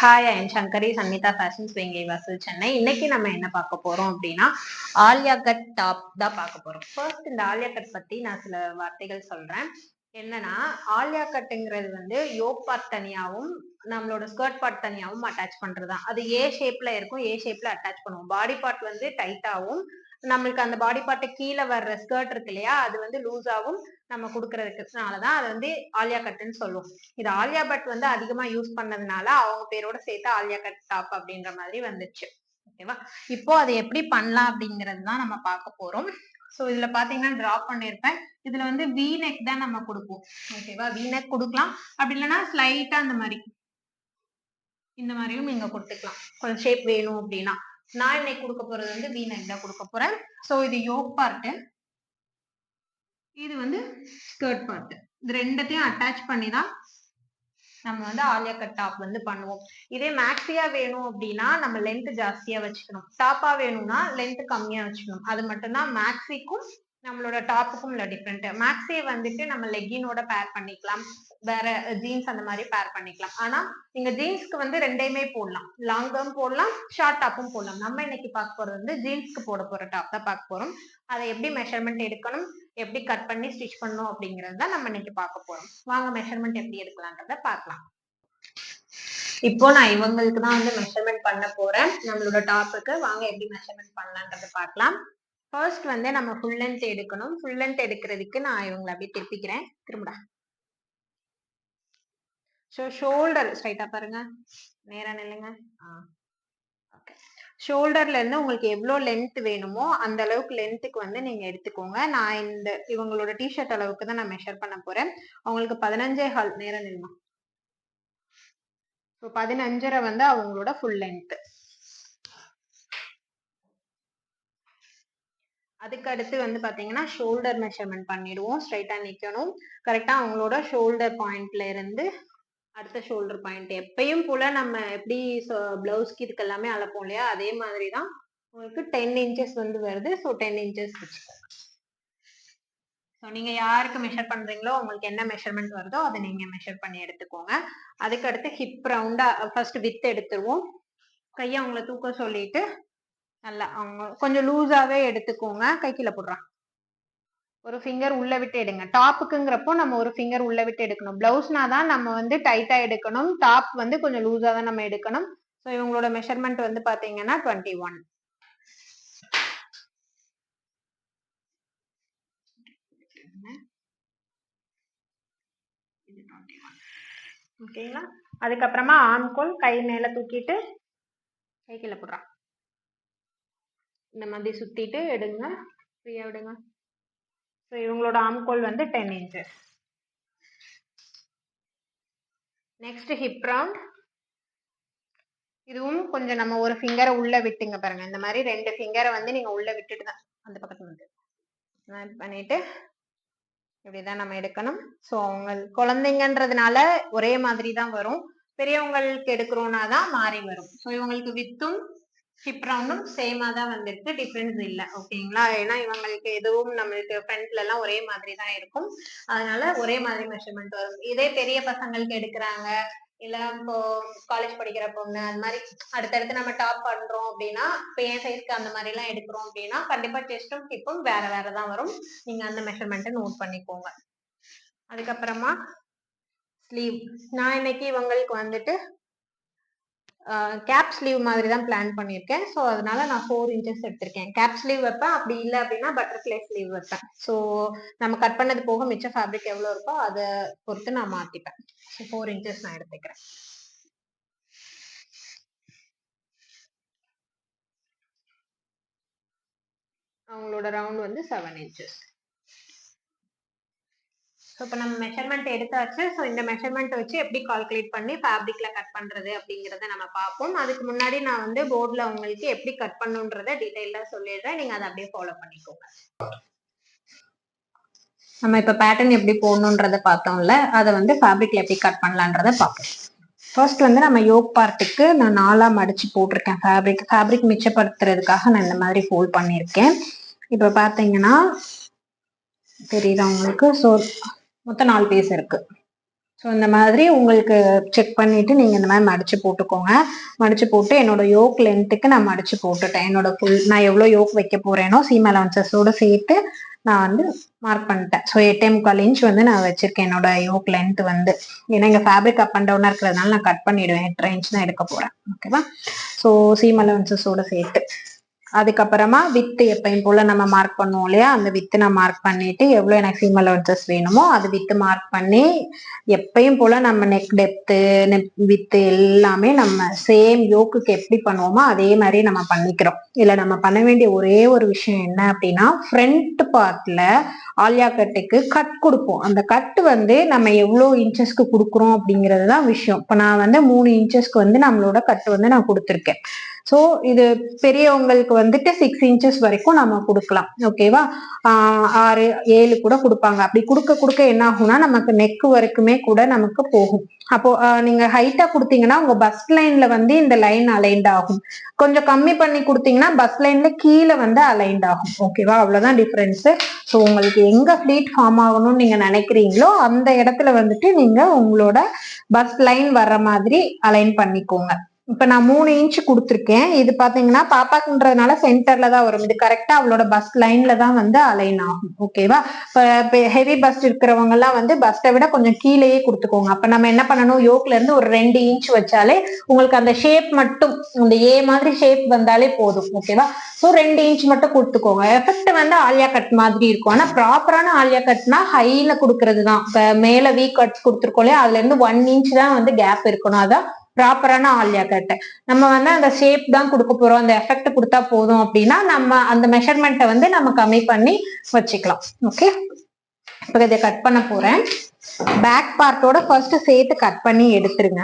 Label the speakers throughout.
Speaker 1: Hi I'm Sankari Sanmitha fashions Vengai Vasal Chennai இன்னைக்கு நம்ம என்ன பார்க்க போறோம் அப்படின்னா ஆலியா கட் டாப் தான் பார்க்க போறோம். ஃபர்ஸ்ட் இந்த ஆலியா கட் பத்தி நான் சில வார்த்தைகள் சொல்றேன். என்னன்னா ஆலியா கட்டுங்கிறது வந்து யோக் பார்ட் தனியாவும் நம்மளோட ஸ்கர்ட் பார்ட் தனியாவும் அட்டாச் பண்றதுதான். அது ஏ ஷேப்ல இருக்கும் ஏ ஷேப்ல அட்டாச் பண்ணுவோம். பாடி பார்ட் வந்து டைட்டாவும் நம்மளுக்கு அந்த பாடி பார்ட்டு கீழே வர்ற ஸ்கர்ட் இருக்கு இல்லையா அது வந்து லூஸாவும் நம்ம கொடுக்கறதுக்குனாலதான் அது வந்து ஆலியா கட்டுன்னு சொல்லுவோம். இது ஆலியா பட் வந்து அதிகமா யூஸ் பண்ணதுனால அவங்க பேரோட சேர்த்து ஆலியா கட் டாப் அப்படின்ற மாதிரி வந்துச்சு. ஓகேவா இப்போ அதை எப்படி பண்ணலாம் அப்படிங்கிறது தான் நம்ம பார்க்க போறோம். ஸோ இதுல பாத்தீங்கன்னா டிராப் பண்ணிருப்பேன் இதுல வந்து வி நெக் தான் நம்ம கொடுப்போம். ஓகேவா வி? நெக் கொடுக்கலாம். அப்படி இல்லைன்னா ஸ்லைட்டா அந்த மாதிரி. இந்த மாதிரியும் நீங்க கொடுத்துக்கலாம். கொஞ்சம் ஷேப் வேணும் அப்படின்னா. நான் இன்னைக்கு கொடுக்க போறது வந்து வி நெக் தான் கொடுக்க போறேன். ஸோ இது யோக் பார்ட்டு இது வந்து ஸ்கர்ட் பார்ட் இது ரெண்டத்தையும் அட்டாச் பண்ணி தான் நம்ம வந்து ஆலியா கட் டாப் வந்து பண்ணுவோம். இதே மேக்ஸியா வேணும் அப்படின்னா நம்ம லென்த் ஜாஸ்தியா வச்சுக்கணும். டாப்பா வேணும்னா லென்த் கம்மியா வச்சுக்கணும். அது மட்டும்தான் மேக்ஸிக்கும் நம்மளோட டாப்புக்கும் உள்ள டிஃப்ரெண்ட் மேக்ஸியை வந்துட்டு நம்ம லெக்கினோட பேர் பண்ணிக்கலாம். வேற ஜீன்ஸ் அந்த மாதிரி பேர் பண்ணிக்கலாம். ஆனா நீங்க ஜீன்ஸ்க்கு வந்து ரெண்டையுமே போடலாம். லாங் டேர்ம் போடலாம் ஷார்ட் டாப்பும் போடலாம். நம்ம இன்னைக்கு பார்க்க போறது வந்து ஜீன்ஸ்க்கு போட போற டாப் தான் பார்க்க போறோம். அதை எப்படி மெஷர்மெண்ட் எடுக்கணும் எப்படி கட் பண்ணி ஸ்டிச் பண்ணணும் அப்படிங்கறது தான் நம்ம இன்னைக்கு பார்க்க போறோம். வாங்க மெஷர்மெண்ட் எப்படி எடுக்கலான்றத பார்க்கலாம். இப்போ நான் இவங்களுக்கு தான் வந்து மெஷர்மெண்ட் பண்ண போறேன். நம்மளோட டாப்புக்கு வாங்க எப்படி மெஷர்மெண்ட் பண்ணலான்றத பார்க்கலாம். ஃபர்ஸ்ட் வந்து நம்ம ஃபுல் லென்த் எடுக்கணும். ஃபுல் லென்த் எடுக்கிறதுக்கு நான் இவங்களை அப்படியே திருப்பிக்கிறேன் திரும்படா. ஸோ ஷோல்டர் ஸ்ட்ரைட்டா பாருங்க. நேரா நில்லுங்க ஓகே ஷோல்டர்ல இருந்து உங்களுக்கு எவ்வளோ லென்த் வேணுமோ அந்த அளவுக்கு லென்த்துக்கு வந்து நீங்க எடுத்துக்கோங்க. நான் இந்த இவங்களோட டிஷர்ட் அளவுக்கு தான் நான் மெஷர் பண்ண போறேன். அவங்களுக்கு பதினஞ்சே ஹால் நேரம் நில்லுமா ஸோ பதினஞ்சரை வந்து அவங்களோட ஃபுல் லென்த் அதுக்கு அடுத்து வந்து பாத்தீங்கன்னா ஷோல்டர் மெஷர்மெண்ட் பண்ணிடுவோம். ஸ்ட்ரைட்டா நிக்கணும். கரெக்டா அவங்களோட ஷோல்டர் பாயிண்ட்ல இருந்து அடுத்த ஷோல்டர் பாயிண்ட் எப்பயும் போல நம்ம எப்படி பிளவுஸ்க்கு இதுக்கு எல்லாமே அளப்போம் இல்லையா? அதே மாதிரி தான் உங்களுக்கு டென் இன்ச்சஸ் வந்து வருது. ஸோ டென் இன்ச்சஸ் வச்சுக்கோங்க. ஸோ நீங்க யாருக்கு மெஷர் பண்றீங்களோ உங்களுக்கு என்ன மெஷர்மெண்ட் வருதோ அதை நீங்க மெஷர் பண்ணி எடுத்துக்கோங்க. அதுக்கடுத்து ஹிப் ரவுண்டா ஃபர்ஸ்ட் வித் எடுத்துருவோம். கையை அவங்கள தூக்க சொல்லிட்டு நல்லா அவங்க கொஞ்சம் லூஸாவே எடுத்துக்கோங்க. கை கீழே போடுறான் ஒரு ஃபிங்கர் உள்ள விட்டு எடுங்க. டாப்புக்குங்கிறப்போ நம்ம ஒரு ஃபிங்கர் உள்ள விட்டு எடுக்கணும். பிளவுஸ்னா தான் நம்ம வந்து டைட்டா எடுக்கணும். டாப் வந்து கொஞ்சம் லூஸா தான் நம்ம எடுக்கணும். ஸோ இவங்களோட மெஷர்மெண்ட் வந்து பாத்தீங்கன்னா டுவெண்ட்டி ஒன் ஓகேங்களா அதுக்கப்புறமா ஆம்கோல் கை மேல தூக்கிட்டு கை கீழே போடுறான் இந்த மாதிரி சுத்திட்டு எடுங்க. ஃப்ரீயா விடுங்க. ஸோ இவங்களோட ஆம்கோல் வந்து ten inches next hip round இதுவும் கொஞ்சம் நம்ம ஒரு ஃபிங்கரை உள்ள விட்டுங்க பாருங்க. இந்த மாதிரி ரெண்டு ஃபிங்கரை வந்து நீங்க உள்ள விட்டுட்டு தான் அந்த பக்கத்துல வந்து. பண்ணிட்டு இப்படிதான் நம்ம எடுக்கணும். ஸோ அவங்க குழந்தைங்கன்றதுனால ஒரே மாதிரி தான் வரும். பெரியவங்களுக்கு எடுக்கிறோம்னா தான் மாறி வரும். ஸோ இவங்களுக்கு வித்தும் ஹிப் ரவுண்டும் சேமா தான் வந்திருக்கு. டிஃப்ரென்ஸ் இல்லை. ஓகேங்களா ஏன்னா இவங்களுக்கு எதுவும் நம்மளுக்கு ஃப்ரண்ட்ல எல்லாம் ஒரே மாதிரி தான் இருக்கும். அதனால ஒரே மாதிரி மெஷர்மெண்ட் வரும். இதே பெரிய பசங்களுக்கு எடுக்கிறாங்க. இல்ல இப்போ காலேஜ் படிக்கிற பொண்ணு அந்த மாதிரி அடுத்தடுத்து நம்ம டாப் பண்றோம் அப்படின்னா இப்போ என் சைஸ்க்கு அந்த மாதிரி எல்லாம் எடுக்கிறோம் அப்படின்னா கண்டிப்பா செஸ்டும் ஹிப்பும் வேற வேற தான் வரும். நீங்க அந்த மெஷர்மெண்ட்டை நோட் பண்ணிக்கோங்க. அதுக்கப்புறமா ஸ்லீவ் நான் இன்னைக்கு இவங்களுக்கு வந்துட்டு கேப் ஸ்லீவ் மாதிரி தான் பிளான் பண்ணியிருக்கேன். ஸோ அதனால நான் ஃபோர் இன்ச்சஸ் எடுத்திருக்கேன். கேப் ஸ்லீவ் வைப்பேன். அப்படி இல்லை அப்படின்னா பட்டர்ஃப்ளை ஸ்லீவ் வைப்பேன். ஸோ நம்ம கட் பண்ணது போக மிச்ச ஃபேப்ரிக் எவ்வளோ இருக்கோ அதை பொறுத்து நான் மாற்றிப்பேன் ஸோ ஃபோர் இன்ச்சஸ் நான் எடுத்துக்கிறேன். அவங்களோட ரவுண்ட் வந்து செவன் இன்ச்சஸ் ஸோ இப்போ நம்ம மெஷர்மெண்ட் எடுத்தாச்சு. ஸோ இந்த மெஷர்மெண்ட் வச்சு எப்படி கால்குலேட் பண்ணி ஃபேப்ரிக்ல கட் பண்றது அப்படிங்கிறத நம்ம பார்ப்போம். அதுக்கு முன்னாடி நான் வந்து போர்டில் உங்களுக்கு எப்படி கட் பண்ணுன்றத டீட்டெயிலாக சொல்லிடுறேன். நீங்கள் அதை அப்படியே ஃபாலோ பண்ணிக்கோங்க. நம்ம இப்போ பேட்டர்ன் எப்படி போடணுன்றத பார்த்தோம்ல. அதை வந்து ஃபேப்ரிக்ல எப்படி கட் பண்ணலான்றத பார்ப்போம். ஃபர்ஸ்ட் வந்து நம்ம யோக் பார்ட்டுக்கு நான் நாலாக மடிச்சு போட்டிருக்கேன் ஃபேப்ரிக் ஃபேப்ரிக் மிச்சப்படுத்துறதுக்காக நான் இந்த மாதிரி ஃபோல்ட் பண்ணியிருக்கேன். இப்போ பார்த்தீங்கன்னா தெரியுதா உங்களுக்கு? ஸோ மொத்தம் நாலு பீஸ் இருக்கு. ஸோ இந்த மாதிரி உங்களுக்கு செக் பண்ணிட்டு நீங்க இந்த மாதிரி மடிச்சு போட்டுக்கோங்க. மடிச்சு போட்டு என்னோட யோக் லென்த்துக்கு நான் மடிச்சு போட்டுட்டேன். என்னோட ஃபுல் நான் எவ்வளோ யோக் வைக்க போறேனோ சீம் அலவன்சஸோட சேர்த்து நான் வந்து மார்க் பண்ணிட்டேன். ஸோ எட்டே முக்கால் இன்ச் வந்து நான் வச்சிருக்கேன் என்னோட யோக் லென்த் வந்து. ஏன்னா இங்கே ஃபேப்ரிக் அப் அண்ட் டவுனாக இருக்கிறதுனால நான் கட் பண்ணிடுவேன். எட்டரை இன்ச் தான் எடுக்க போறேன். ஓகேவா ஸோ சீம் அலவன்சஸோட சேர்த்து. அதுக்கப்புறமா வித்து எப்பயும் போல நம்ம மார்க் பண்ணுவோம் இல்லையா? அந்த வித்து நான் மார்க் பண்ணிட்டு எவ்வளோ எனக்கு சீம் அலவன்சஸ் வேணுமோ அது வித்து மார்க் பண்ணி எப்பயும் போல நம்ம நெக் டெப்த்து வித்து எல்லாமே நம்ம சேம் யோக்குக்கு எப்படி பண்ணுவோமோ அதே மாதிரி நம்ம பண்ணிக்கிறோம். இல்ல நம்ம பண்ண வேண்டிய ஒரே ஒரு விஷயம் என்ன அப்படின்னா ஃப்ரண்ட் பார்ட்ல ஆலியா கட்டுக்கு கட் கொடுப்போம். அந்த கட் வந்து நம்ம எவ்வளோ இன்ச்சஸ்க்கு கொடுக்குறோம் அப்படிங்கிறது தான் விஷயம். இப்போ நான் வந்து மூணு இன்ச்சஸ்க்கு வந்து நம்மளோட கட் வந்து நான் கொடுத்துருக்கேன். ஸோ இது பெரியவங்களுக்கு வந்துட்டு சிக்ஸ் இன்ச்சஸ் வரைக்கும் நம்ம கொடுக்கலாம். ஓகேவா ஆறு ஏழு கூட கொடுப்பாங்க. அப்படி கொடுக்க கொடுக்க என்ன ஆகும்னா நமக்கு நெக் வரைக்குமே கூட நமக்கு போகும். அப்போ நீங்க ஹைட்டா கொடுத்தீங்கன்னா உங்க பஸ் லைன்ல வந்து இந்த லைன் அலைன்ட் ஆகும். கொஞ்சம் கம்மி பண்ணி கொடுத்தீங்கன்னா பஸ் லைன்ல கீழே வந்து அலைன்ட் ஆகும். ஓகேவா அவ்வளவுதான் டிஃபரன்ஸ் ஸோ உங்களுக்கு எங்க ஃபிளீட் ஃபார்ம் ஆகணும்னு நீங்க நினைக்கிறீங்களோ அந்த இடத்துல வந்துட்டு நீங்க உங்களோட பஸ் லைன் வர்ற மாதிரி அலைன் பண்ணிக்கோங்க. இப்ப நான் மூணு இன்ச் கொடுத்துருக்கேன். இது பாத்தீங்கன்னா பாப்பாக்குன்றதுனால சென்டர்ல தான் வரும். இது கரெக்டா அவளோட பஸ் லைன்ல தான் வந்து அலைன் ஆகும். ஓகேவா இப்ப ஹெவி பஸ் இருக்கிறவங்க எல்லாம் வந்து பஸ்ட்டை விட கொஞ்சம் கீழேயே கொடுத்துக்கோங்க. அப்ப நம்ம என்ன பண்ணணும்? யோக்ல இருந்து ஒரு ரெண்டு இன்ச் வச்சாலே உங்களுக்கு அந்த ஷேப் மட்டும் இந்த ஏ மாதிரி ஷேப் வந்தாலே போதும். ஓகேவா ஸோ ரெண்டு இன்ச் மட்டும் கொடுத்துக்கோங்க. எஃபெக்ட் வந்து ஆலியா கட் மாதிரி இருக்கும். ஆனா ப்ராப்பரான ஆலியா கட்னா ஹைல கொடுக்கறது தான். இப்ப மேல வீ கட் கொடுத்துருக்கோம் இல்லையா? அதுல இருந்து ஒன் இன்ச் தான் வந்து கேப் இருக்கணும். அதான் ப்ராப்பரான ஆலியா கட் நம்ம வந்து அந்த ஷேப் தான் கொடுக்க போறோம். அந்த எஃபெக்ட் கொடுத்தா போதும் அப்படின்னா நம்ம அந்த மெஷர்மெண்ட்டை வந்து நம்ம கம்மி பண்ணி வச்சுக்கலாம். ஓகே இப்போ இதை கட் பண்ண போறேன். பேக் பார்ட்டோட ஃபர்ஸ்ட் சேர்த்து கட் பண்ணி எடுத்துருங்க.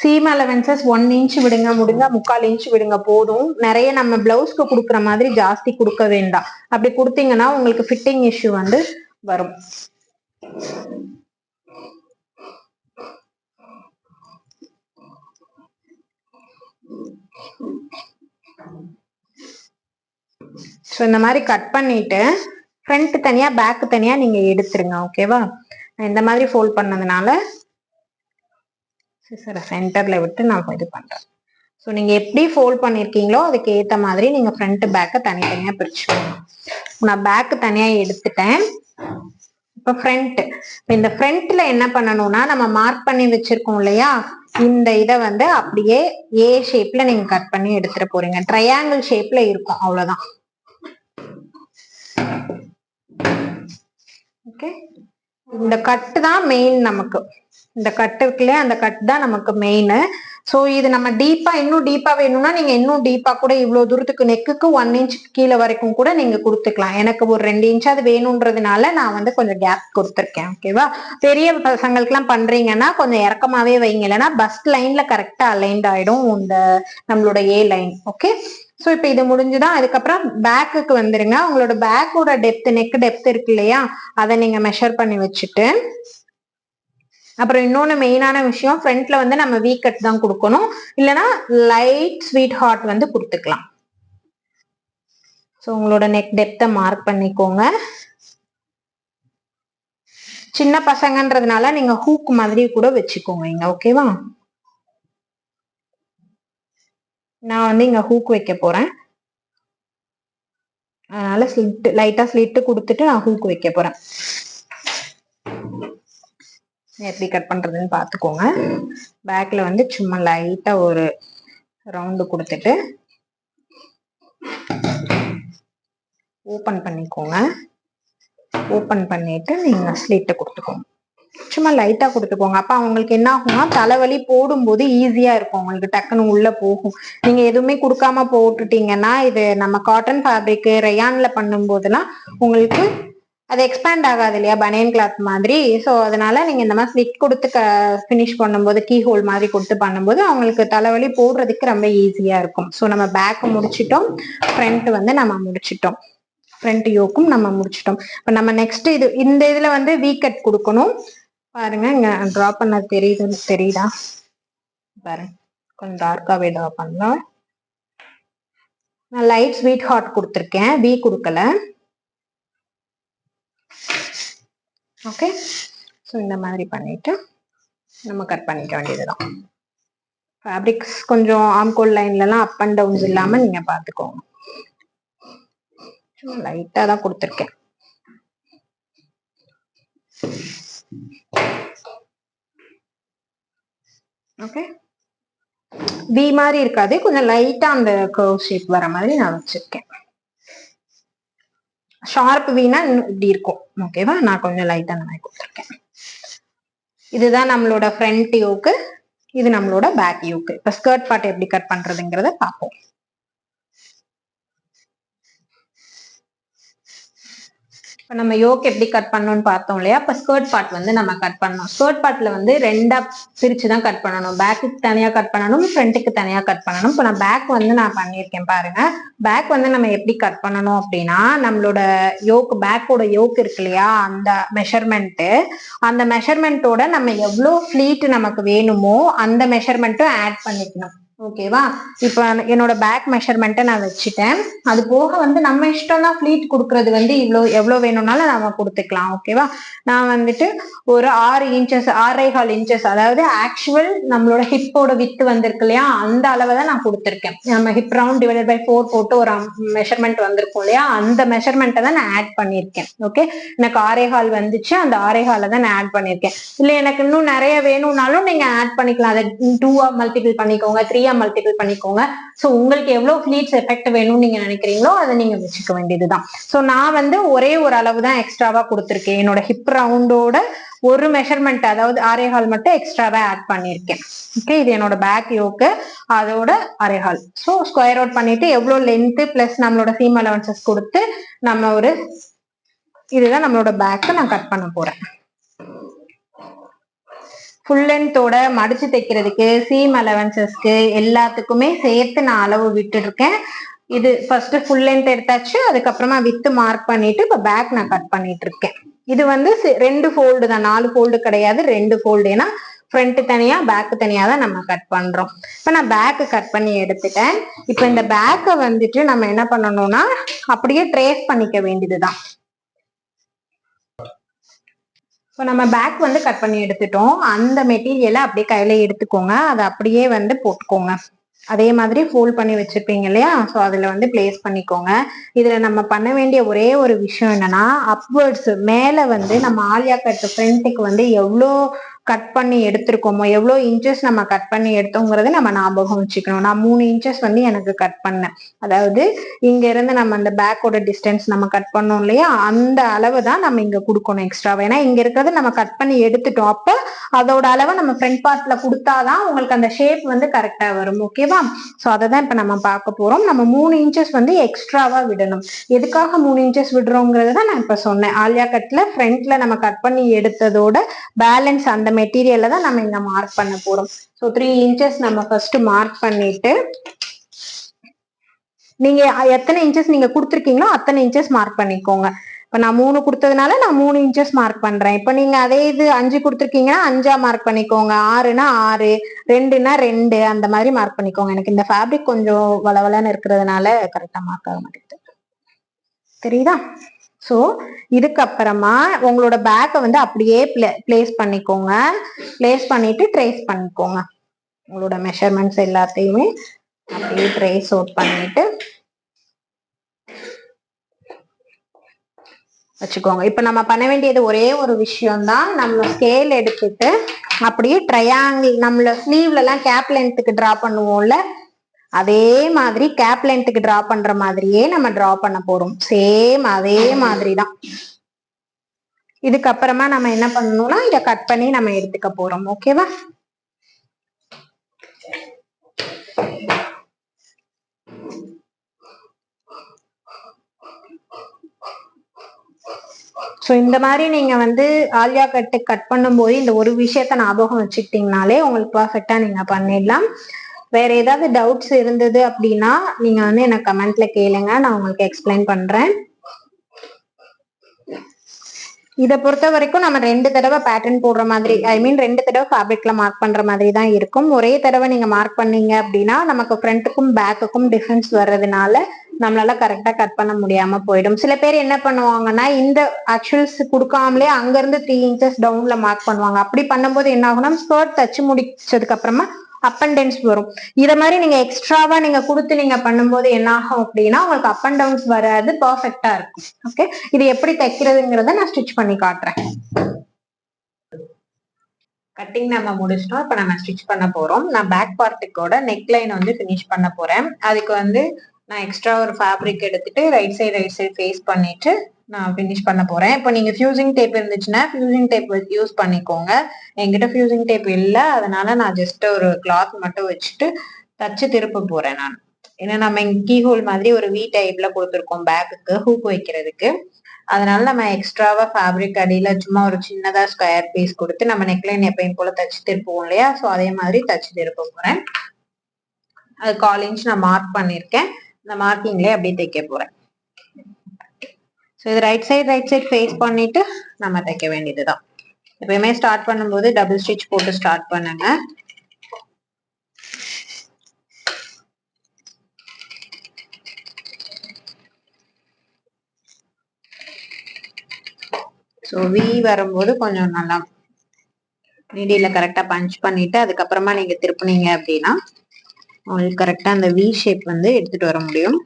Speaker 1: சீம் அலவன்சஸ் ஒன் இன்ச் விடுங்க முடிஞ்சா முக்கால் இன்ச் விடுங்க போதும். நிறைய நம்ம பிளவுஸ்க்கு கொடுக்குற மாதிரி ஜாஸ்தி கொடுக்க வேண்டாம். அப்படி கொடுத்தீங்கன்னா உங்களுக்கு ஃபிட்டிங் இஷ்யூ வந்து வரும். ஸோ இந்த மாதிரி கட் பண்ணிட்டு ஃப்ரண்ட் தனியா பேக் தனியா நீங்க எடுத்துருங்க ஓகேவா இந்த மாதிரி ஃபோல்ட் பண்ணதுனால சிசரை சென்டர்ல விட்டு நான் இது பண்றேன். ஸோ நீங்க எப்படி ஃபோல்ட் பண்ணிருக்கீங்களோ அதுக்கு ஏத்த மாதிரி நீங்க ஃப்ரண்ட் பேக்கை தனித்தனியா பிரிச்சுக்கணும் நான் பேக்கு தனியா எடுத்துட்டேன். இப்போ ஃப்ரண்ட் இந்த ஃப்ரண்ட்ல என்ன பண்ணணும்னா நம்ம மார்க் பண்ணி வச்சிருக்கோம் இல்லையா? இந்த இதை வந்து அப்படியே ஏ ஷேப்ல நீங்க கட் பண்ணி எடுத்துட்டு போறீங்க. ட்ரையாங்கிள் ஷேப்ல இருக்கும் அவ்வளவுதான். ஓகே இந்த கட்டு தான் மெயின் நமக்கு. இந்த கட்டு இருக்குல்லையா? அந்த கட் தான் நமக்கு மெயின் ஸோ இது நம்ம டீப்பா இன்னும் டீப்பா வேணும்னா நீங்க இன்னும் டீப்பா கூட இவ்வளவு தூரத்துக்கு நெக்குக்கு ஒன் இன்ச் கீழே வரைக்கும் கூட நீங்க கொடுத்துக்கலாம். எனக்கு ஒரு ரெண்டு இன்ச் அது வேணும்ன்றதுனால நான் வந்து கொஞ்சம் கேப் கொடுத்துருக்கேன். ஓகேவா பெரிய பசங்களுக்குலாம் பண்றீங்கன்னா கொஞ்சம் இறக்கமாவே வைங்க. இல்லைன்னா பஸ் லைன்ல கரெக்டா அலைன்ட் ஆயிடும். இந்த நம்மளோட ஏ லைன் ஓகே ஸோ இப்போ இது முடிஞ்சுதான் அதுக்கப்புறம் பேக்குக்கு வந்துருங்க. உங்களோட பேக்கோட டெப்த் நெக் டெப்த் இருக்கு இல்லையா? அதை நீங்க மெஷர் பண்ணி வச்சுட்டு அப்புறம் இன்னொன்று மெயினான விஷயம் ஃப்ரண்ட்ல வந்து நம்ம வீ கட் தான் கொடுக்கணும். இல்லைன்னா லைட் ஸ்வீட் ஹார்ட் வந்து கொடுத்துக்கலாம். ஸோ உங்களோட நெக் டெப்த்தை மார்க் பண்ணிக்கோங்க. சின்ன பசங்கன்றதுனால நீங்க ஹூக் மாதிரி கூட வச்சுக்கோங்க இங்க ஓகேவா நான் வந்து இங்க ஹூக் வைக்க போறேன். அதனால ஸ்லிட் லைட்டா ஸ்லிட்டு கொடுத்துட்டு நான் ஹூக் வைக்க போறேன். எப்படி கட் பண்றதுன்னு பாத்துக்கோங்க பேக்ல வந்து சும்மா லைட்டா ஒரு ரவுண்டு கொடுத்துட்டு ஓப்பன் பண்ணிக்கோங்க. ஓப்பன் பண்ணிட்டு நீங்க ஸ்லிட்டை கொடுத்துக்கோங்க. சும்மா லைட்டா கொடுத்துக்கோங்க. அப்ப அவங்களுக்கு என்ன ஆகும்னா தலைவலி போடும்போது ஈஸியா இருக்கும். உங்களுக்கு டக்குன்னு உள்ள போகும். நீங்க எதுவுமே கொடுக்காம போட்டுட்டீங்கன்னா இது நம்ம காட்டன் ஃபேப்ரிக் ரயான்ல பண்ணும்போதெல்லாம் உங்களுக்கு அது எக்ஸ்பேண்ட் ஆகாது இல்லையா? பனியன் கிளாத் மாதிரி. ஸோ அதனால நீங்க இந்த மாதிரி ஸ்லிட் கொடுத்து க ஃபினிஷ் பண்ணும்போது கீ ஹோல் மாதிரி கொடுத்து பண்ணும்போது அவங்களுக்கு தலைவலி போடுறதுக்கு ரொம்ப ஈஸியா இருக்கும். ஸோ நம்ம பேக் முடிச்சிட்டோம். ஃப்ரண்ட் வந்து நம்ம முடிச்சிட்டோம். ஃப்ரண்ட் யோக்கும் நம்ம முடிச்சிட்டோம். இப்போ நம்ம நெக்ஸ்ட் இது இந்த இதுல வந்து வீ கட் கொடுக்கணும். பாருங்க இங்க ட்ரா பண்ண தெரியுது தெரியுதா? பாருங்க கொஞ்சம் டார்க்காவே ட்ரா பண்ணலாம். நான் லைட் ஸ்வீட் ஹார்ட் கொடுத்துருக்கேன் வி கொடுக்கல. ஓகே ஸோ இந்த மாதிரி பண்ணிட்டு நம்ம கட் பண்ணிக்க வேண்டியதுதான். ஃபேப்ரிக்ஸ் கொஞ்சம் ஆம்கோல் லைன்லலாம் அப் அண்ட் டவுன்ஸ் இல்லாமல் நீங்கள் பார்த்துக்கோங்க சும்மா லைட்டாக தான் கொடுத்துருக்கேன். ஓகே வி மாதிரி இருக்காது. கொஞ்சம் லைட்டா அந்த கர்வ் ஷேப் வர மாதிரி நான் வச்சிருக்கேன். ஷார்ப் வீனா இப்படி இருக்கும். ஓகேவா நான் கொஞ்சம் லைட்டா அந்த மாதிரி கொடுத்துருக்கேன். இதுதான் நம்மளோட ஃப்ரண்ட் யோக்கு இது நம்மளோட பேக் யோக்கு இப்ப ஸ்கர்ட் பார்ட் எப்படி கட் பண்றதுங்கிறத பார்ப்போம். இப்போ நம்ம யோக் எப்படி கட் பண்ணணும்னு பார்த்தோம் இல்லையா? இப்போ ஸ்கர்ட் பார்ட் வந்து நம்ம கட் பண்ணணும். ஸ்கர்ட் பார்ட்ல வந்து ரெண்டா பிரிச்சு தான் கட் பண்ணணும் பேக்குக்கு தனியாக கட் பண்ணணும் ஃப்ரண்ட்டுக்கு தனியாக கட் பண்ணணும். இப்போ நான் பேக் வந்து நான் பண்ணியிருக்கேன் பாருங்க. பேக் வந்து நம்ம எப்படி கட் பண்ணணும் அப்படின்னா நம்மளோட யோக் பேக்கோட யோக் இருக்கு இல்லையா? அந்த மெஷர்மெண்ட்டு அந்த மெஷர்மெண்ட்டோட நம்ம எவ்வளோ ஃப்ளீட் நமக்கு வேணுமோ அந்த மெஷர்மெண்ட்டும் ஆட் பண்ணிக்கணும். ஓகேவா இப்போ என்னோட பேக் மெஷர்மெண்ட்டை நான் வச்சுட்டேன். அது போக வந்து நம்ம இஷ்டம் தான் ஃப்ளீட் கொடுக்கறது வந்து இவ்வளோ எவ்வளோ வேணும்னாலும் நம்ம கொடுத்துக்கலாம். ஓகேவா நான் வந்துட்டு ஒரு ஆறு இன்ச்சஸ் ஆறரை கால் இன்ச்சஸ் அதாவது ஆக்சுவல் நம்மளோட ஹிப்போட வித்து வந்திருக்கு இல்லையா? அந்த அளவை தான் நான் கொடுத்துருக்கேன். நம்ம hip round divided by four போட்டு ஒரு மெஷர்மெண்ட் வந்திருக்கும் இல்லையா? அந்த மெஷர்மெண்ட்டை தான் நான் ஆட் பண்ணியிருக்கேன். ஓகே எனக்கு ஆறே கால் வந்துச்சு. அந்த ஆறே காலை தான் நான் ஆட் பண்ணியிருக்கேன். இல்லை எனக்கு இன்னும் நிறைய வேணும்னாலும் நீங்கள் ஆட் பண்ணிக்கலாம். அதை டூவா மல்டிபிள் பண்ணிக்கோங்க. த்ரீ ஈஸியா மல்டிபிள் பண்ணிக்கோங்க. ஸோ உங்களுக்கு எவ்வளவு ஃபிளீட்ஸ் எஃபெக்ட் வேணும்னு நீங்க நினைக்கிறீங்களோ அதை நீங்க வச்சுக்க வேண்டியதுதான். ஸோ நான் வந்து ஒரே ஒரு அளவு தான் எக்ஸ்ட்ராவா கொடுத்துருக்கேன். என்னோட ஹிப் ரவுண்டோட ஒரு மெஷர்மெண்ட் அதாவது ஆரேஹால் மட்டும் எக்ஸ்ட்ராவா ஆட் பண்ணியிருக்கேன். ஓகே இது என்னோட பேக் யோக்கு அதோட அரைஹால் ஸோ ஸ்கொயர் அவுட் பண்ணிட்டு எவ்வளோ லென்த்து பிளஸ் நம்மளோட சீம் அலவன்சஸ் கொடுத்து நம்ம ஒரு இதுதான் நம்மளோட பேக்கை நான் கட் பண்ண போறேன். ஃபுல் லென்த்தோட மடிச்சு தைக்கிறதுக்கு சீம் அலவன்சஸ்க்கு எல்லாத்துக்குமே சேர்த்து நான் அளவு விட்டுருக்கேன். இது ஃபர்ஸ்ட் ஃபுல் லென்த் எடுத்தாச்சு அதுக்கப்புறமா வித்து மார்க் பண்ணிட்டு இப்போ பேக் நான் கட் பண்ணிட்டு இருக்கேன். இது வந்து ரெண்டு ஃபோல்டு தான் நாலு ஃபோல்டு கிடையாது ரெண்டு ஃபோல்டு ஏன்னா ஃப்ரண்ட்டு தனியா பேக்கு தனியா தான் நம்ம கட் பண்றோம். இப்போ நான் பேக்கு கட் பண்ணி எடுத்துட்டேன். இப்போ இந்த பேக்கை வந்துட்டு நம்ம என்ன பண்ணணும்னா அப்படியே ட்ரேஸ் பண்ணிக்க வேண்டியது தான் இப்போ நம்ம பேக் வந்து கட் பண்ணி எடுத்துட்டோம். அந்த மெட்டீரியலை அப்படியே கையில எடுத்துக்கோங்க. அதை அப்படியே வந்து போட்டுக்கோங்க. அதே மாதிரி ஃபோல்ட் பண்ணி வச்சிருப்பீங்க இல்லையா? ஸோ அதில் வந்து பிளேஸ் பண்ணிக்கோங்க. இதில் நம்ம பண்ண வேண்டிய ஒரே ஒரு விஷயம் என்னன்னா அப்வர்ட்ஸ் மேலே வந்து நம்ம ஆலியா கட் ஃப்ரண்ட்டுக்கு வந்து எவ்வளோ கட் பண்ணி எடுத்திருக்கோமோ எவ்வளோ இன்ச்சஸ் நம்ம கட் பண்ணி எடுத்தோங்கிறத நம்ம ஞாபகம் வச்சுக்கணும். நான் மூணு இன்ச்சஸ் வந்து எனக்கு கட் பண்ணேன். அதாவது இங்க இருந்து நம்ம அந்த பேக்கோட டிஸ்டன்ஸ் நம்ம கட் பண்ணோம் இல்லையா? அந்த அளவு தான் நம்ம இங்க கொடுக்கணும் எக்ஸ்ட்ராவா ஏன்னா இங்க இருக்கிறது நம்ம கட் பண்ணி எடுத்துட்டோம். அப்ப அதோட அளவை நம்ம ஃப்ரண்ட் பார்ட்ல கொடுத்தாதான் உங்களுக்கு அந்த ஷேப் வந்து கரெக்டா வரும். ஓகேவா ஸோ அதை தான் இப்ப நம்ம பார்க்க போறோம். நம்ம மூணு இன்ச்சஸ் வந்து எக்ஸ்ட்ராவா விடணும். எதுக்காக மூணு இன்ச்சஸ் விடுறோங்கிறது தான் நான் இப்ப சொன்னேன். ஆலியா கட்ல ஃப்ரண்ட்ல நம்ம கட் பண்ணி எடுத்ததோட பேலன்ஸ் அந்த மெட்டீரியல்ல தான் நம்ம இங்க மார்க் பண்ண போறோம். ஸோ த்ரீ இன்ச்சஸ் நம்ம ஃபர்ஸ்ட் மார்க் பண்ணிட்டு நீங்க எத்தனை இன்ச்சஸ் நீங்க கொடுத்துருக்கீங்களோ அத்தனை இன்ச்சஸ் மார்க் பண்ணிக்கோங்க. இப்ப நான் மூணு கொடுத்ததுனால நான் மூணு இன்ச்சஸ் மார்க் பண்றேன். இப்ப நீங்க அதே இது அஞ்சு கொடுத்துருக்கீங்கன்னா அஞ்சா மார்க் பண்ணிக்கோங்க. ஆறுனா ஆறு ரெண்டுனா ரெண்டு அந்த மாதிரி மார்க் பண்ணிக்கோங்க. எனக்கு இந்த ஃபேப்ரிக் கொஞ்சம் வளவலன்னு இருக்கிறதுனால கரெக்டா மார்க் ஆக மாட்டேங்குது. தெரியுதா? ஸோ இதுக்கப்புறமா உங்களோட பேக்கை வந்து அப்படியே பிளேஸ் பண்ணிக்கோங்க. பிளேஸ் பண்ணிட்டு ட்ரேஸ் பண்ணிக்கோங்க. உங்களோட மெஷர்மெண்ட்ஸ் எல்லாத்தையுமே அப்படியே ட்ரேஸ் அவுட் பண்ணிட்டு வச்சுக்கோங்க. இப்போ நம்ம பண்ண வேண்டியது ஒரே ஒரு விஷயம் தான் நம்ம ஸ்கேல் எடுத்துட்டு அப்படியே ட்ரையாங்கிள் நம்மள ஸ்லீவ்லலாம் எல்லாம் கேப் லென்த்துக்கு ட்ரா பண்ணுவோம்ல அதே மாதிரி கேப் லென்த்துக்கு ட்ரா பண்ற மாதிரியே நம்ம டிரா பண்ண போறோம். சேம் அதே மாதிரி தான் இதுக்கப்புறமா நம்ம என்ன பண்ணணும்னா இதை கட் பண்ணி நம்ம எடுத்துக்க போறோம். ஓகேவா ஸோ இந்த மாதிரி நீங்க வந்து ஆலியா கட்டு கட் பண்ணும்போது இந்த ஒரு விஷயத்த ஞாபகம் வச்சுக்கிட்டீங்கனாலே உங்களுக்கு பர்ஃபெக்டா நீங்க பண்ணிடலாம். வேற ஏதாவது டவுட்ஸ் இருந்தது அப்படின்னா நீங்க வந்து எனக்கு கமெண்ட்ல கேளுங்க. நான் உங்களுக்கு எக்ஸ்பிளைன் பண்றேன். இதை பொறுத்த வரைக்கும் நம்ம ரெண்டு தடவை பேட்டர்ன் போடுற மாதிரி ஐ மீன் ரெண்டு தடவை ஃபேப்ரிக்ல மார்க் பண்ற மாதிரி தான் இருக்கும். ஒரே தடவை நீங்க மார்க் பண்ணீங்க அப்படின்னா நமக்கு ஃப்ரண்ட்டுக்கும் பேக்குக்கும் டிஃபரன்ஸ் வர்றதுனால நம்மளால கரெக்டா கட் பண்ண முடியாம போயிடும். சில பேர் என்ன பண்ணுவாங்கன்னா இந்த ஆக்சுவல்ஸ் கொடுக்காமலே அங்க இருந்து த்ரீ இன்ச்சஸ் டவுன்ல மார்க் பண்ணுவாங்க. அப்படி பண்ணும்போது என்ன ஆகும்னா ஸ்கர்ட் தச்சு முடிச்சதுக்கு அப்புறமா அப் அண்ட் டவுன்ஸ் வரும். இத மாதிரி நீங்க எக்ஸ்ட்ராவா நீங்க கொடுத்து நீங்க பண்ணும்போது என்ன ஆகும் அப்படின்னா உங்களுக்கு அப் அண்ட் டவுன்ஸ் வராது பர்ஃபெக்டா இருக்கும். ஓகே இது எப்படி தைக்கிறதுங்கிறத நான் ஸ்டிச் பண்ணி காட்டுறேன். கட்டிங் நம்ம முடிச்சிட்டோம். இப்போ நம்ம ஸ்டிச் பண்ண போறோம். நான் பேக் பார்ட்டுக்கோட நெக் லைன் வந்து ஃபினிஷ் பண்ண போறேன். அதுக்கு வந்து நான் எக்ஸ்ட்ரா ஒரு ஃபேப்ரிக் எடுத்துட்டு right side right side face பண்ணிட்டு நான் ஃபினிஷ் பண்ண போறேன். இப்போ நீங்க ஃபியூசிங் டேப் இருந்துச்சுன்னா ஃபியூசிங் டேப் யூஸ் பண்ணிக்கோங்க. என்கிட்ட ஃபியூசிங் டேப் இல்லை. அதனால நான் ஜஸ்ட் ஒரு கிளாத் மட்டும் வச்சுட்டு தச்சு திருப்ப போறேன் நான். ஏன்னா நம்ம கீ ஹோல் மாதிரி ஒரு வி டைப்ல கொடுத்துருக்கோம் பேக்குக்கு ஹூக் வைக்கிறதுக்கு. அதனால நம்ம எக்ஸ்ட்ராவா ஃபேப்ரிக் அடியில சும்மா ஒரு சின்னதா ஸ்கொயர் பீஸ் கொடுத்து நம்ம நெக்லைன் எப்பயும் போல தச்சு திருப்புவோம் இல்லையா? ஸோ அதே மாதிரி தச்சு திருப்ப போறேன். அது கால் இன்ச் நான் மார்க் பண்ணியிருக்கேன் இந்த மார்க்கிங்லேயே அப்படியே தைக்க போறேன். ஸோ இது right side right side face பண்ணிட்டு நம்ம தைக்க வேண்டியதுதான். எப்பயுமே ஸ்டார்ட் பண்ணும்போது டபுள் ஸ்டிச் போட்டு ஸ்டார்ட் பண்ணுங்க. ஸோ வி வரும்போது கொஞ்சம் நல்லா நீடியில் கரெக்டா பஞ்ச் பண்ணிட்டு அதுக்கப்புறமா நீங்க திருப்புனீங்க அப்படின்னா உங்களுக்கு கரெக்டாக அந்த வி ஷேப் வந்து எடுத்துட்டு வர முடியும்.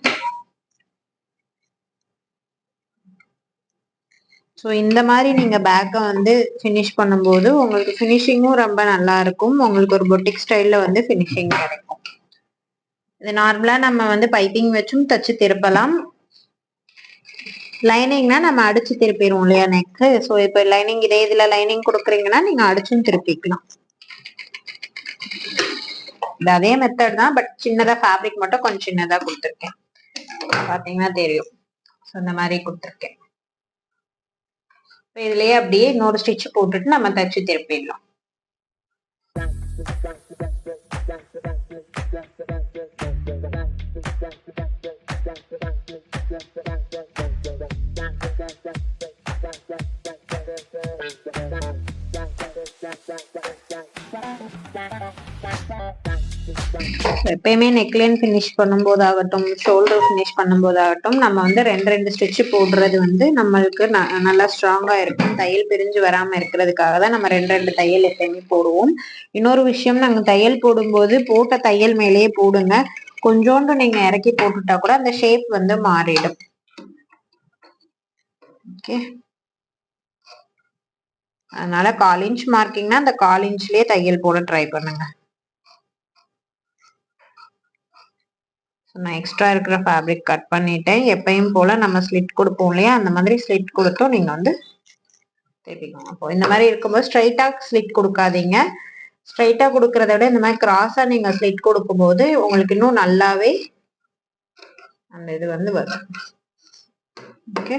Speaker 1: ஸோ இந்த மாதிரி நீங்கள் பேக்கை வந்து ஃபினிஷ் பண்ணும்போது உங்களுக்கு ஃபினிஷிங்கும் ரொம்ப நல்லா இருக்கும். உங்களுக்கு ஒரு பொட்டிக் ஸ்டைலில் வந்து ஃபினிஷிங் கிடைக்கும். இது நார்மலாக நம்ம வந்து பைப்பிங் வச்சும் தச்சு திருப்பலாம். லைனிங்னா நம்ம அடிச்சு திருப்பிடுவோம் இல்லையா நெக்கு ஸோ இப்போ லைனிங் இதே இதில் லைனிங் கொடுக்குறீங்கன்னா நீங்கள் அடிச்சும் திருப்பிக்கலாம். இது அதே மெத்தட் தான் பட் சின்னதா ஃபேப்ரிக் மட்டும் கொஞ்சம் சின்னதா கொடுத்துருக்கேன். பாத்தீங்கன்னா தெரியும். ஸோ இந்த மாதிரி கொடுத்துருக்கேன். இதுலயே அப்படியே இன்னொரு ஸ்டிச் போட்டுட்டு நம்ம தச்சு திருப்பிடலாம். எப்பயுமே நெக்லைன் ஃபினிஷ் பண்ணும்போதாகட்டும் ஷோல்டர் ஃபினிஷ் பண்ணும்போதாகட்டும் நம்ம வந்து ரெண்டு ரெண்டு ஸ்டிச்சு போடுறது வந்து நம்மளுக்கு நல்லா ஸ்ட்ராங்காக இருக்கும். தையல் பிரிஞ்சு வராமல் இருக்கிறதுக்காக தான் நம்ம ரெண்டு ரெண்டு தையல் எப்பயுமே போடுவோம். இன்னொரு விஷயம் நாங்கள் தையல் போடும்போது போட்ட தையல் மேலேயே போடுங்க. கொஞ்சோண்டு நீங்கள் இறக்கி போட்டுட்டா கூட அந்த ஷேப் வந்து மாறிடும். ஓகே அதனால கால் இன்ச் மார்க்கிங்னா அந்த கால் இன்ச்லயே தையல் போட ட்ரை பண்ணுங்க. நான் எக்ஸ்ட்ரா இருக்கிற ஃபேப்ரிக் கட் பண்ணிட்டேன். எப்பயும் போல நம்ம ஸ்லிட் கொடுப்போம் இல்லையா? அந்த மாதிரி ஸ்லிட் கொடுத்தோம் நீங்க வந்து தேப்பிக்கணும் அப்போ இந்த மாதிரி இருக்கும்போது ஸ்ட்ரைட்டா ஸ்லிட் கொடுக்காதீங்க. ஸ்ட்ரைட்டா கொடுக்கறத விட இந்த மாதிரி கிராஸா நீங்க ஸ்லிட் கொடுக்கும்போது உங்களுக்கு இன்னும் நல்லாவே அந்த இது வந்து வரும். ஓகே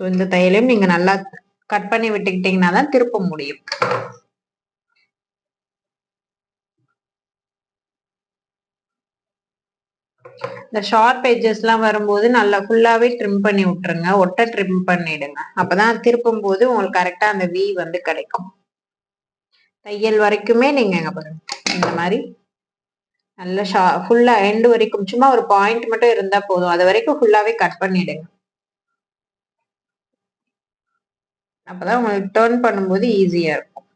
Speaker 1: ஸோ இந்த தையலையும் நீங்க நல்லா கட் பண்ணி விட்டுக்கிட்டீங்கன்னா தான் திருப்ப முடியும். இந்த ஷார்ப் எல்லாம் வரும்போது நல்லா ஃபுல்லாவே ட்ரிம் பண்ணி விட்டுருங்க. ஒட்ட ட்ரிம் பண்ணிடுங்க. அப்பதான் திருப்பும் போது உங்களுக்கு கரெக்டா அந்த வி வந்து கிடைக்கும். தையல் வரைக்குமே நீங்க எங்க பாருங்க. இந்த மாதிரி நல்ல ஷா ஃபுல்லா எண்டு வரைக்கும் சும்மா ஒரு பாயிண்ட் மட்டும் இருந்தா போதும். அது வரைக்கும் ஃபுல்லாவே கட் பண்ணிடுங்க. அப்பதான் உங்களுக்கு டேர்ன் பண்ணும்போது ஈஸியா இருக்கும்.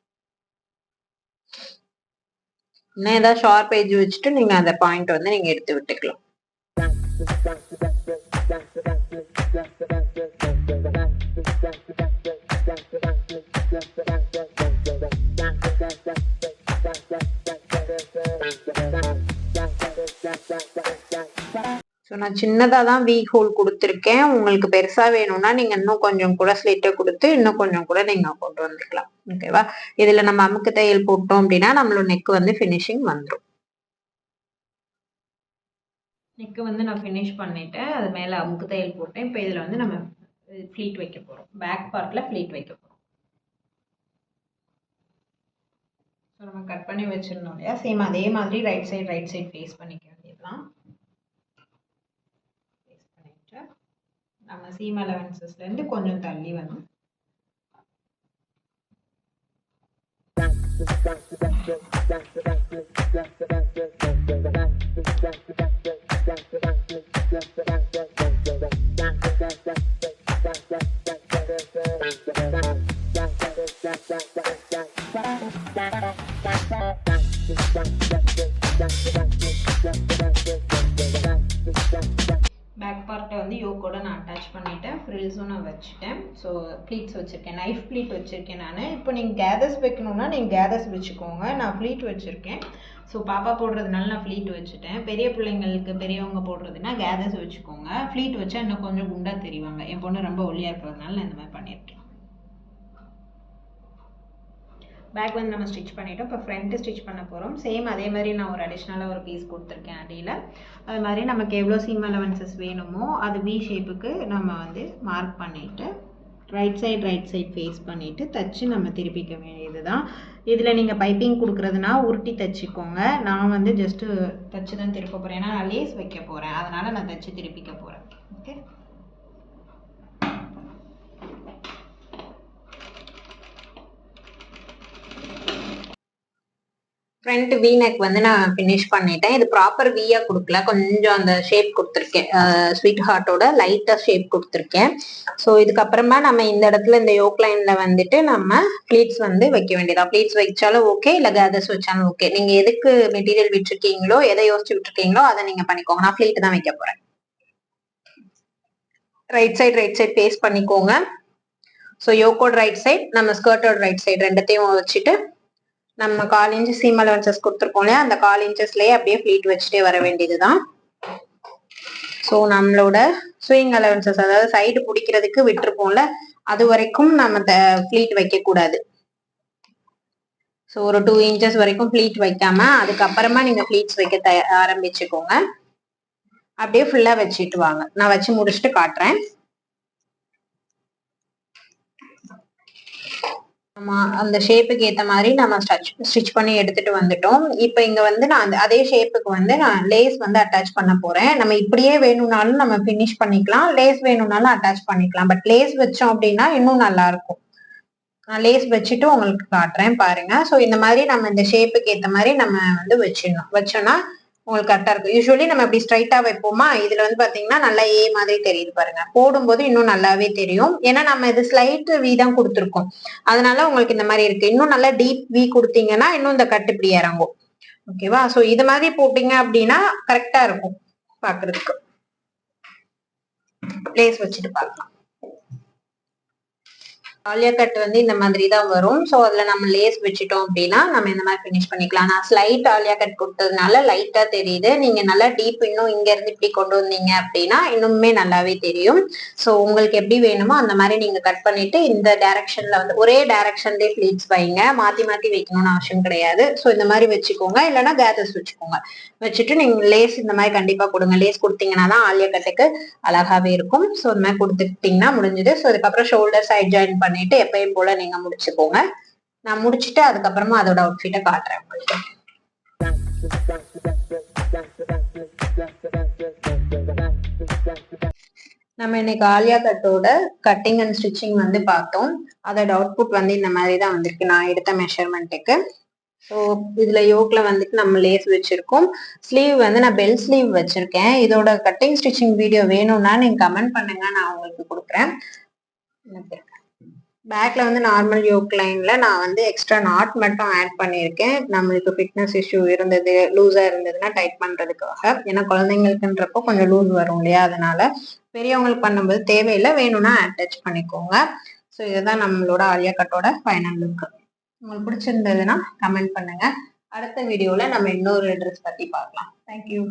Speaker 1: இன்னும் ஏதாவது ஷார்ப் ஏஜ் வச்சுட்டு நீங்க அந்த பாயிண்ட் வந்து நீங்க எடுத்து விட்டுக்கலாம். நான் சின்னதாக தான் வீ ஹோல் கொடுத்துருக்கேன். உங்களுக்கு பெருசாக வேணும்னா நீங்கள் இன்னும் கொஞ்சம் கூட ஸ்லிட்டை கொடுத்து இன்னும் கொஞ்சம் கூட நீங்கள் கொண்டு வந்துக்கலாம் ஓகேவா இதில் நம்ம அமுக்கு தையல் போட்டோம் அப்படின்னா நம்மளோட நெக் வந்து ஃபினிஷிங் வந்துடும் நெக்கு வந்து நான் ஃபினிஷ் பண்ணிட்டேன். அது மேலே அமுக்கு தையல் போட்டேன். இப்போ இதில் வந்து நம்ம ஃப்ளீட் வைக்க போகிறோம் பேக் பார்ட்டில் ஃப்ளீட் வைக்க போகிறோம் ஸோ நம்ம கட் பண்ணி வச்சிருந்தோம் இல்லையா? சேம் அதே மாதிரி right side right side face பண்ணிக்க வேண்டியதுலாம் நம்ம சீம் அலவன்சஸ்லேருந்து கொஞ்சம் தள்ளி வரும் Thank you. ப்ளீட்ஸ் வச்சுருக்கேன் நைஃப் ப்ளீட் வச்சுருக்கேன் நான். இப்போ நீங்கள் கேதர்ஸ் வைக்கணும்னா நீங்கள் கேதர்ஸ் வச்சுக்கோங்க. நான் ப்ளீட் வச்சுருக்கேன். ஸோ பாப்பா போடுறதுனால நான் ஃப்ளீட் வச்சுட்டேன். பெரிய பிள்ளைங்களுக்கு பெரியவங்க போடுறதுனா கேதர்ஸ் வச்சுக்கோங்க. ஃப்ளீட் வச்சா இன்னும் கொஞ்சம் குண்டாக தெரிவாங்க. என் பொண்ணு ரொம்ப ஒல்லியாக இருக்கிறதுனால நான் இந்த மாதிரி பண்ணியிருக்கேன் பேக் வந்து நம்ம ஸ்டிச் பண்ணிட்டோம். இப்போ ஃப்ரண்ட்டு ஸ்டிச் பண்ண போகிறோம் சேம் அதே மாதிரி நான் ஒரு அடிஷ்னலாக ஒரு பீஸ் கொடுத்துருக்கேன் அடியில். அது மாதிரி நமக்கு எவ்வளோ சீம் அலவன்சஸ் வேணுமோ அது வி ஷேப்புக்கு நம்ம வந்து மார்க் பண்ணிவிட்டு right side right side face பண்ணிவிட்டு தச்சு நம்ம திருப்பிக்க வேண்டியது தான் இதில் நீங்கள் பைப்பிங் கொடுக்குறதுனா உருட்டி தச்சுக்கோங்க. நான் வந்து ஜஸ்ட்டு தச்சு தான் திருப்ப போகிறேன் ஏன்னா நான் லேஸ் வைக்க போகிறேன் அதனால் நான் தச்சு திருப்பிக்க போகிறேன் ஓகே ஃப்ரண்ட் வி நெக் வந்து நான் ஃபினிஷ் பண்ணிட்டேன். இது ப்ராப்பர் வியா கொடுக்கல. கொஞ்சம் அந்த ஷேப் கொடுத்துருக்கேன். ஸ்வீட் ஹார்ட்டோட லைட்டாக ஷேப் கொடுத்துருக்கேன். ஸோ இதுக்கப்புறமா நம்ம இந்த இடத்துல இந்த யோக் லைன்ல வந்துட்டு நம்ம ப்ளீட்ஸ் வந்து வைக்க வேண்டியதா ப்ளீட்ஸ் வச்சாலும் ஓகே இல்லை கேதர்ஸ் வச்சாலும் ஓகே நீங்க எதுக்கு மெட்டீரியல் விட்டுருக்கீங்களோ எதை யோசிச்சு விட்டுருக்கீங்களோ அதை நீங்க பண்ணிக்கோங்க. நான் ப்ளீட் தான் வைக்க போறேன். Right side right side paste பண்ணிக்கோங்க. ஸோ யோக்கோட ரைட் சைடு நம்ம ஸ்கர்ட்டோட ரைட் சைடு ரெண்டுத்தையும் வச்சுட்டு நம்ம கால் இன்ச்சு சீம் அலவன்சஸ் கொடுத்துருக்கோம் இல்லையா? அந்த கால் இன்ச்சஸ்லயே அப்படியே ஃபிளீட் வச்சுட்டே வர வேண்டியதுதான். ஸோ நம்மளோட ஸ்விங் அலவன்சஸ் அதாவது சைடு பிடிக்கிறதுக்கு விட்டுருப்போம்ல அது வரைக்கும் நம்ம ஃபிளீட் வைக்கக்கூடாது. ஸோ ஒரு டூ இன்ச்சஸ் வரைக்கும் ஃபிளீட் வைக்காம அதுக்கப்புறமா நீங்கள் ஃபிளீட்ஸ் வைக்க த ஆரம்பிச்சுக்கோங்க. அப்படியே ஃபுல்லாக வச்சுட்டு வாங்க. நான் வச்சு முடிச்சுட்டு காட்டுறேன். ஆமா அந்த ஷேப்புக்கு ஏத்த மாதிரி நம்ம ஸ்டிச் ஸ்டிச் பண்ணி எடுத்துட்டு வந்துட்டோம். இப்போ இங்க வந்து நான் அந்த அதே ஷேப்புக்கு வந்து நான் லேஸ் வந்து அட்டாச் பண்ண போறேன். நம்ம இப்படியே வேணும்னாலும் நம்ம ஃபினிஷ் பண்ணிக்கலாம். லேஸ் வேணும்னாலும் அட்டாச் பண்ணிக்கலாம். பட் லேஸ் வச்சோம் அப்படின்னா இன்னும் நல்லா இருக்கும். நான் லேஸ் வச்சுட்டு உங்களுக்கு காட்டுறேன் பாருங்க. ஸோ இந்த மாதிரி நம்ம இந்த ஷேப்புக்கு ஏத்த மாதிரி நம்ம வந்து வச்சிடணும். வச்சோம்னா உங்களுக்கு கரெக்டா இருக்கும். யூஸ்வலி நம்ம இப்படி ஸ்ட்ரைட்டா வைப்போமா? இதுல வந்து பாத்தீங்கன்னா நல்லா ஏ மாதிரி தெரியுது பாருங்க. போடும்போது இன்னும் நல்லாவே தெரியும். ஏன்னா நம்ம இது ஸ்லைட் வி தான் கொடுத்துருக்கோம். அதனால உங்களுக்கு இந்த மாதிரி இருக்கு. இன்னும் நல்லா டீப் வி கொடுத்தீங்கன்னா இன்னும் இந்த கட்டு இப்படி இறங்கும். ஓகேவா சோ இது மாதிரி போட்டீங்க அப்படின்னா கரெக்டா இருக்கும். பாக்குறதுக்கு. பிளேஸ் வச்சுட்டு பார்க்கலாம். ஆலியா கட் வந்து இந்த மாதிரி தான் வரும். ஸோ அதுல நம்ம லேஸ் வச்சுட்டோம் அப்படின்னா நம்ம இந்த மாதிரி ஃபினிஷ் பண்ணிக்கலாம். நான் ஸ்லைட் ஆலியா கட் கொடுத்ததுனால லைட்டா தெரியுது. நீங்க நல்லா டீப் இன்னும் இங்க இருந்து இப்படி கொண்டு வந்தீங்க அப்படின்னா இன்னுமே நல்லாவே தெரியும். ஸோ உங்களுக்கு எப்படி வேணுமோ அந்த மாதிரி நீங்க கட் பண்ணிட்டு இந்த டைரக்ஷன்ல வந்து ஒரே டேரக்ஷன்லேயே ஃபிளீட்ஸ் வைங்க. மாத்தி மாத்தி வைக்கணும்னு அவசியம் கிடையாது. ஸோ இந்த மாதிரி வச்சுக்கோங்க. இல்லைன்னா கேதர்ஸ் வச்சுக்கோங்க. வச்சுட்டு நீங்க லேஸ் இந்த மாதிரி கண்டிப்பா கொடுங்க. லேஸ் கொடுத்தீங்கன்னா தான் ஆலியா கட்டுக்கு அழகாவே இருக்கும். ஸோ இந்த மாதிரி கொடுத்துட்டீங்கன்னா முடிஞ்சது. ஸோ அதுக்கப்புறம் ஷோல்டர் சைட் ஜாயின் பண்ணி பண்ணிட்டு எப்பயும் போல நீங்க முடிச்சுக்கோங்க நான் முடிச்சுட்டு அதுக்கப்புறமா அதோட அவுட்ஃபிட்டை காட்டுறேன் உங்களுக்கு. நம்ம இன்னைக்கு ஆலியா கட்டோட கட்டிங் அண்ட் ஸ்டிச்சிங் வந்து பார்த்தோம். அதோட அவுட்புட் வந்து இந்த மாதிரி தான் வந்திருக்கு. நான் எடுத்த மெஷர்மெண்ட்டுக்கு ஸோ இதுல யோக்ல வந்துட்டு நம்ம லேஸ் வச்சிருக்கோம். ஸ்லீவ் வந்து நான் பெல் ஸ்லீவ் வச்சிருக்கேன். இதோட கட்டிங் ஸ்டிச்சிங் வீடியோ வேணும்னா நீங்க கமெண்ட் பண்ணுங்க. நான் உங்களுக்கு கொடுக்குறேன். பேக்கில் வந்து நார்மல் யோக் லைனில் நான் வந்து எக்ஸ்ட்ரா நாட் மட்டும் ஆட் பண்ணியிருக்கேன். நம்மளுக்கு ஃபிட்னஸ் இஷ்யூ இருந்தது லூஸாக இருந்ததுன்னா டைட் பண்ணுறதுக்காக ஏன்னா குழந்தைங்களுக்குன்றப்போ கொஞ்சம் லூஸ் வரும் இல்லையா? அதனால பெரியவங்களுக்கு பண்ணும்போது தேவையில்லை. வேணும்னா அட்டாச் பண்ணிக்கோங்க. ஸோ இதுதான் நம்மளோட ஆலியா கட்டோட ஃபைனல் லுக் உங்களுக்கு பிடிச்சிருந்ததுன்னா கமெண்ட் பண்ணுங்கள் அடுத்த வீடியோவில் நம்ம இன்னொரு ட்ரெஸ் பற்றி பார்க்கலாம். தேங்க்யூ